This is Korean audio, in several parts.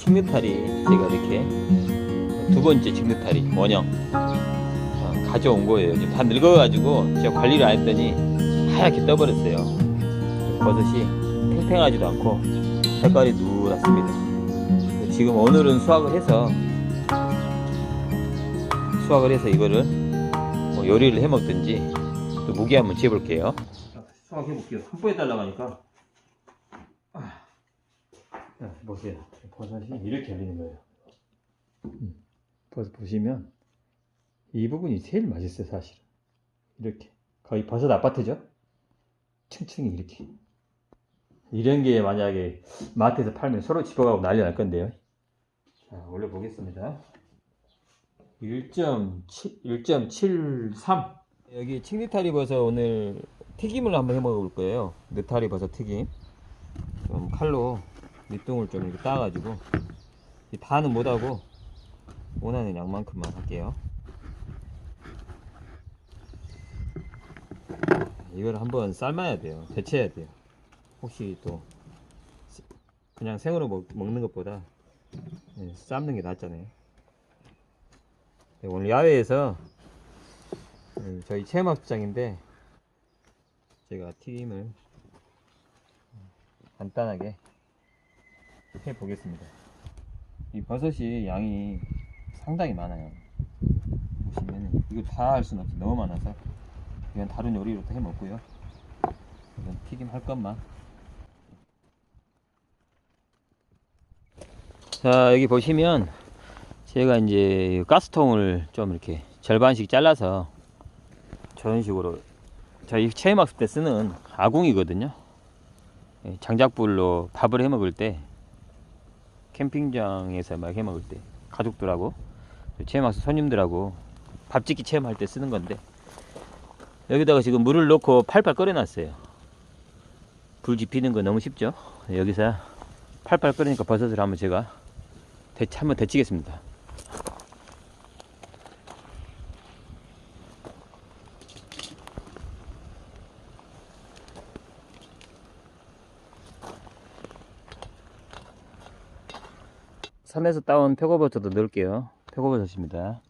칡느타리 제가 이렇게 두 번째 칡느타리 원형 어, 가져온 거예요. 다 늙어가지고 제가 관리를 안 했더니 하얗게 떠버렸어요. 버섯이 팽팽하지도 않고 색깔이 누렇습니다. 지금 오늘은 수확을 해서 수확을 해서 이거를 뭐 요리를 해 먹든지 또 무게 한번 재볼게요. 수확해 볼게요. 한 번에 달라가니까. 자, 보세요. 버섯이 이렇게 열리는 거예요. 음, 버섯 보시면 이 부분이 제일 맛있어요, 사실. 이렇게 거의 버섯 아파트죠? 층층이 이렇게. 이런 게 만약에 마트에서 팔면 서로 집어가고 난리 날 건데요. 자, 올려보겠습니다. 1.7, 1.73. 여기 칭리타리 버섯 오늘 튀김을 한번 해 먹을 거예요. 느타리 버섯 튀김. 좀 칼로 밑둥을 좀 이렇게 따가지고 이 다는 못하고 원하는 양만큼만 할게요. 이걸 한번 삶아야 돼요. 데쳐야 돼요. 혹시 또 그냥 생으로 먹, 먹는 것보다 네, 삶는 게 낫잖아요. 네, 오늘 야외에서 음, 저희 체험학습장인데 제가 튀김을 간단하게 해 보겠습니다. 이 버섯이 양이 상당히 많아요. 보시면 이거 다 할 수는 없어 너무 많아서 이건 다른 요리로 또 해 먹고요. 이건 튀김 할 것만. 자 여기 보시면 제가 이제 가스통을 좀 이렇게 절반씩 잘라서 저런 식으로 저희 체험학습 때 쓰는 아궁이거든요. 예, 장작불로 밥을 해 먹을 때 캠핑장에서 막 해 먹을 때 가족들하고 체험학습 손님들하고 밥 짓기 체험할 때 쓰는 건데 여기다가 지금 물을 넣고 팔팔 끓여놨어요. 불 지피는 거 너무 쉽죠? 여기서 팔팔 끓으니까 버섯을 한번 제가 데, 한번 데치겠습니다. 산에서 따온 표고버섯도 넣을게요. 표고버섯입니다.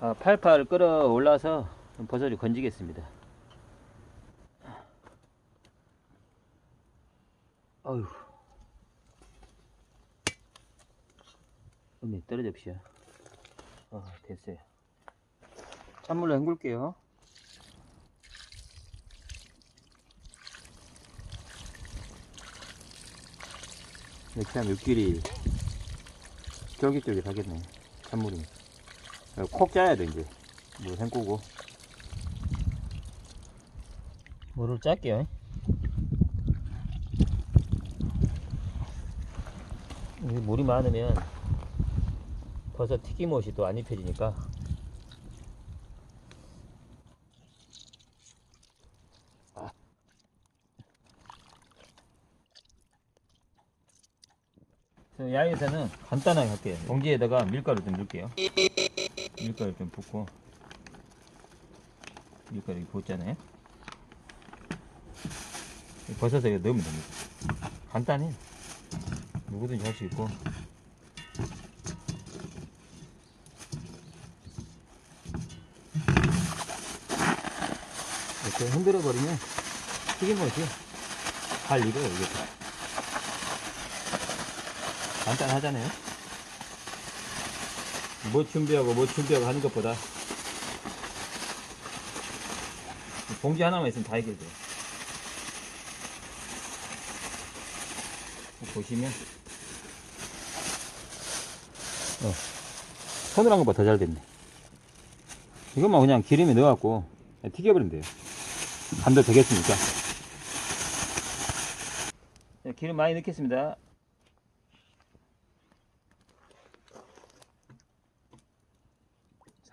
아, 팔팔 끓어 올라서 버섯을 건지겠습니다. 어휴. 음이 떨어집시오. 어, 됐어요. 찬물로 헹굴게요. 하면 육질이 쫄깃쫄깃하겠네. 찬물이. 콕 짜야 돼, 이제. 물 헹구고. 물을 짤게요. 물이 많으면 버섯 튀김옷이 또 안 입혀지니까 야외에서는 간단하게 할게요. 봉지에다가 밀가루 좀 넣을게요. 밀가루 좀 붓고. 밀가루 붓잖아요. 이 버섯에 넣으면 됩니다. 간단해 누구든지 할 수 있고. 이렇게 흔들어 버리면 튀김옷이 잘 익어요. 이게 간단하잖아요. 뭐 준비하고 뭐 준비하고 하는 것보다 봉지 하나만 있으면 다 해결돼요 보시면. 어, 손으로 한 것보다 더 잘 됐네. 이것만 그냥 기름에 넣어갖고 튀겨버리면 돼요. 간도 되겠습니까? 네, 기름 많이 넣겠습니다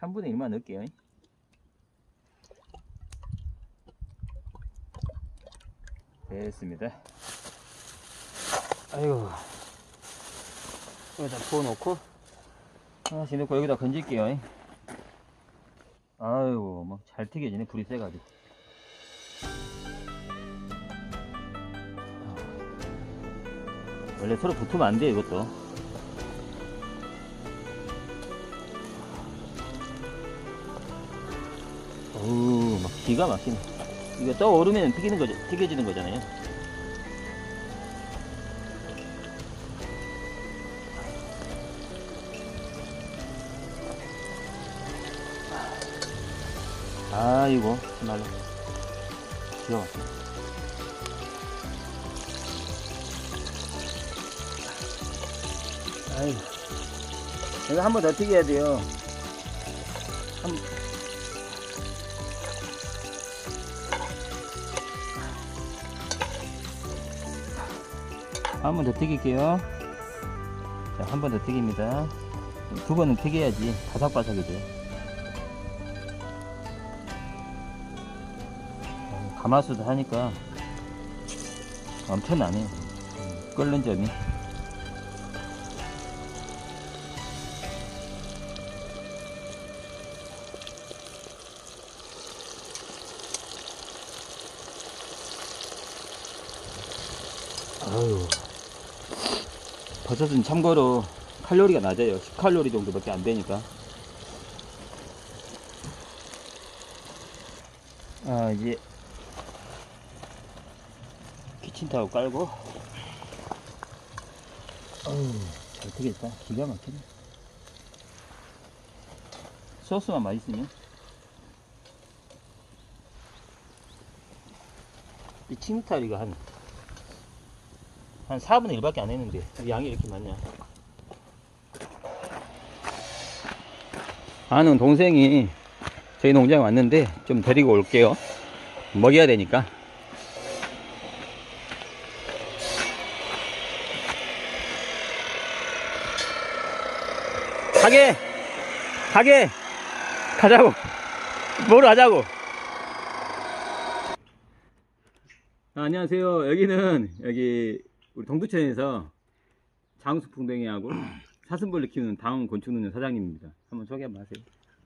(3분의 1만) 넣을게요. 됐습니다. 아이고. 여기다 부어놓고 하나씩 넣고 여기다 건질게요. 아이고 막 잘 튀겨지네 불이 세가지고. 원래 서로 붙으면 안 돼, 이것도. 어우, 막 기가 막히네. 이거 떠오르면 튀기는 거죠, 튀겨지는 거잖아요. 아이고, 정말로. 기가 막히네. 아이고. 이거 한 번 더 튀겨야 돼요. 한... 한 번 더 튀길게요. 자, 한 번 더 튀깁니다. 두 번은 튀겨야지 바삭바삭해져요. 어, 가마솥을 하니까 엄청나네요. 끓는 점이. 아유. 버섯은 참고로 칼로리가 낮아요. 10칼로리 정도밖에 안 되니까. 아, 이제 키친타워 깔고. 어우, 잘 되겠다. 기가 막히네. 소스만 맛있으면. 이 칭타리가 한 한 4분의 1밖에 안 했는데 양이 이렇게 많냐? 아는 동생이 저희 농장에 왔는데 좀 데리고 올게요. 먹여야 되니까. 가게! 가게! 가자고! 뭐로 하자고! 아, 안녕하세요. 여기는 여기 우리 동두천에서 장수풍뎅이하고 사슴벌레 키우는 다운 곤충농장 사장님입니다. 한번 소개 한번 하세요.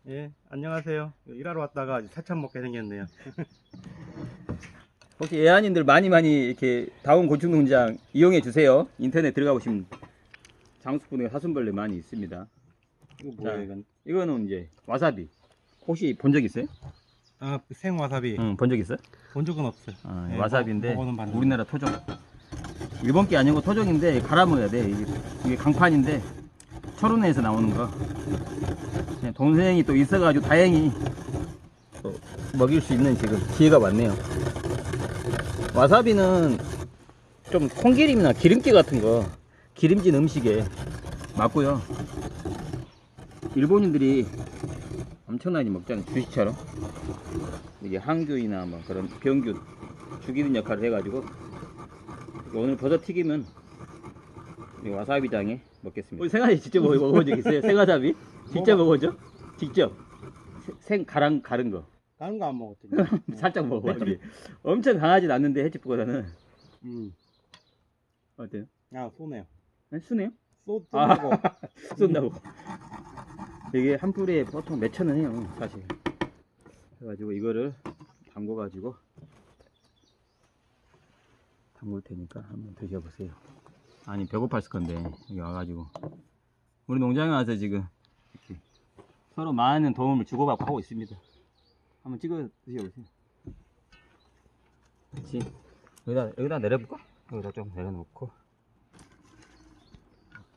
예, 안녕하세요. 일하러 왔다가 새참 먹게 생겼네요. 혹시 예안님들 많이 많이 이렇게 다운 곤충농장 이용해 주세요. 인터넷 들어가 보시면 장수풍뎅이 사슴벌레 많이 있습니다. 이거 자, 뭐예요, 이건? 이거는 이제 와사비. 혹시 본 적 있어요? 아, 생와사비. 응, 본 적 있어요? 본 적은 없어요. 아, 예, 와사비인데 봤는데. 우리나라 토종. 일본 게 아니고 토종인데 갈아 먹어야 돼. 이게, 이게 강판인데 철원에서 나오는 거. 동생이 또 있어가지고 다행히 또 먹일 수 있는 지금 기회가 왔네요. 와사비는 좀 콩기름이나 기름기 같은 거 기름진 음식에 맞고요. 일본인들이 엄청나게 먹잖아요. 주식처럼. 이게 항균이나 뭐 그런 병균 죽이는 역할을 해가지고 오늘 버섯 튀기면 이 와사비장에 먹겠습니다. 우리 생화사비 직접 먹- 먹어본 적 있어요? 생화사비? 직접 먹어보죠? 직접 세- 생 가랑 가른 거 다른 거 안 먹었더니. 살짝 먹어봤지. 엄청 강하진 않는데 해치보다는 음. 어때요? 아, 쏘네요. 네, 순해요? 쏘, 아. 쏘고. 쏜다고. 이게 한 뿌리에 보통 몇천 원 해요, 사실. 그래가지고 이거를 담궈가지고 담글 테니까 한번 드셔보세요. 아니 배고팠을 건데 여기 와가지고 우리 농장에 와서 지금 이렇게 서로 많은 도움을 주고받고 하고 있습니다. 한번 찍어 드셔보세요. 그렇지. 여기다 여기다 내려볼까? 여기다 좀 내려놓고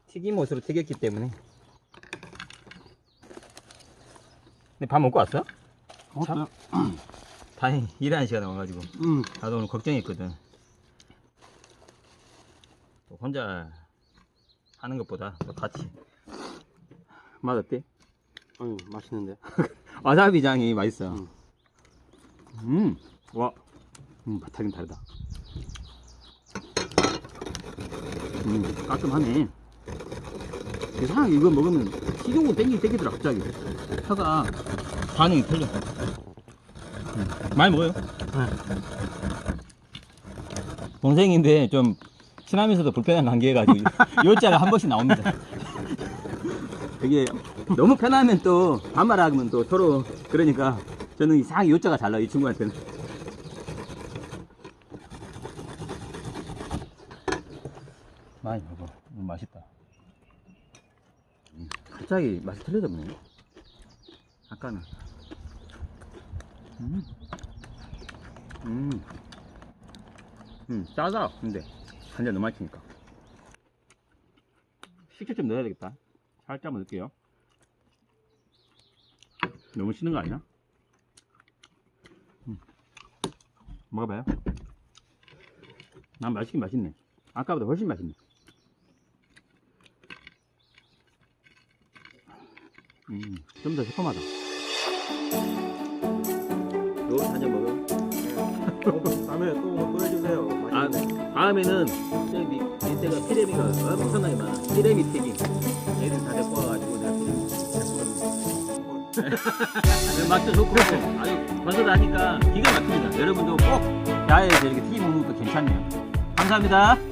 튀김옷으로 튀겼기 때문에. 근데 밥 먹고 왔어? 어때요? 다행히 일하는 시간에 와가지고 음. 나도 오늘 걱정했거든. 또 혼자 하는 것보다 또 같이 맛 어때? 어유, 맛있는데. 와사비장이 맛있어. 음. 음, 와, 음, 맛하긴 다르다. 음, 깔끔하네. 이상하게 이거 먹으면 식용고 땡기 땡기더라 갑자기. 혀가 반응이 틀려. 음, 많이 먹어요. 동생인데 좀 친하면서도 불편한 관계해가지고 요자가 한 번씩 나옵니다. 이게 너무 편하면 또 반말하면 또 서로 그러니까 저는 이상하게 요자가 잘 나요 이 친구한테는 많이 먹어 맛있다. 음, 갑자기 맛이 틀려졌네. 아까는. 음. 음. 음, 짜다. 근데 한잔 너무 맛있으니까. 식초 좀 넣어야 되겠다. 살짝만 넣을게요. 너무 시는 거 아니야? 음. 먹어봐요. 난 맛있긴 맛있네. 아까보다 훨씬 맛있네. 음, 좀 더 새콤하다. 너 한잔 먹어. 다음에 또. 아, 다음에는 이때가 피레미가 엄청나게 많아. 피레미 튀김. 애들 다 데리고 와가지고 내가 피레미 튀김 맛도 좋고 아주 건설하니까 기가 막힙니다. 여러분도 꼭 야외에서 이렇게 튀김 먹는 것도 괜찮네요. 감사합니다.